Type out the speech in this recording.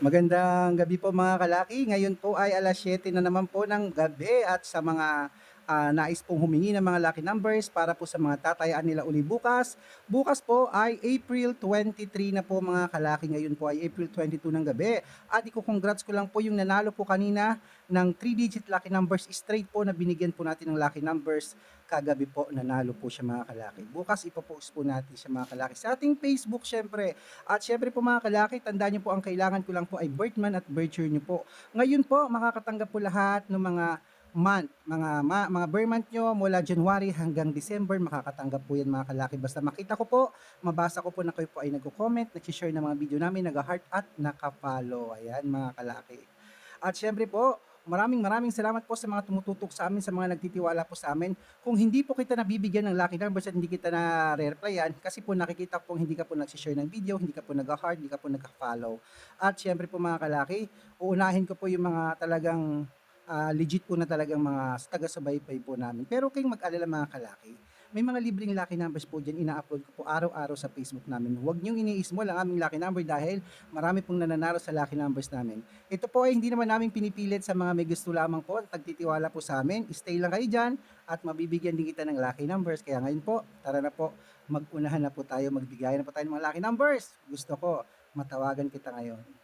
Magandang gabi po mga kalaki. Ngayon po ay alas 7 na naman po ng gabi at sa mga ah, nais pong humingi ng mga lucky numbers para po sa mga tatayaan nila uli bukas. Bukas po ay April 23 na po mga kalaki. Ngayon po ay April 22 ng gabi. At iko-congrats ko lang po yung nanalo po kanina ng 3-digit lucky numbers straight po na binigyan po natin ng lucky numbers kagabi po nanalo po siya mga kalaki. Bukas ipopost po natin siya mga kalaki sa ating Facebook syempre. At syempre po mga kalaki, tandaan niyo po ang kailangan ko lang po ay birthman at birth year niyo po. Ngayon po makakatanggap po lahat ng mga month, mga ma, mga birth month nyo mula January hanggang December makakatanggap po yan mga kalaki. Basta makita ko po, mabasa ko po na kayo po ay nagko-comment, nag-share ng mga video namin, nag-heart at naka-follow. Ayan mga kalaki. At syempre po, maraming maraming salamat po sa mga tumututok sa amin, sa mga nagtitiwala po sa amin. Kung hindi po kita nabibigyan ng lucky numbers at hindi kita na replyan kasi po nakikita po hindi ka po nagsishare ng video, hindi ka po nag-heart, hindi ka po nag-follow. At syempre po mga kalaki, uunahin ko po yung mga talagang ah, legit po na talagang mga taga-subaybay po namin. Pero kayong mag-alala mga kalaki, may mga libreng lucky numbers po dyan, ina-upload ko po araw-araw sa Facebook namin. Huwag niyong iniismo lang aming lucky number dahil marami pong nananaro sa lucky numbers namin. Ito po ay hindi naman namin pinipilit sa mga may gusto lamang po, tagtitiwala po sa amin. Stay lang kayo dyan at mabibigyan din kita ng lucky numbers. Kaya ngayon po, tara na po, mag-unahan na po tayo, magbigay na po tayo ng mga lucky numbers. Gusto ko, matawagan kita ngayon.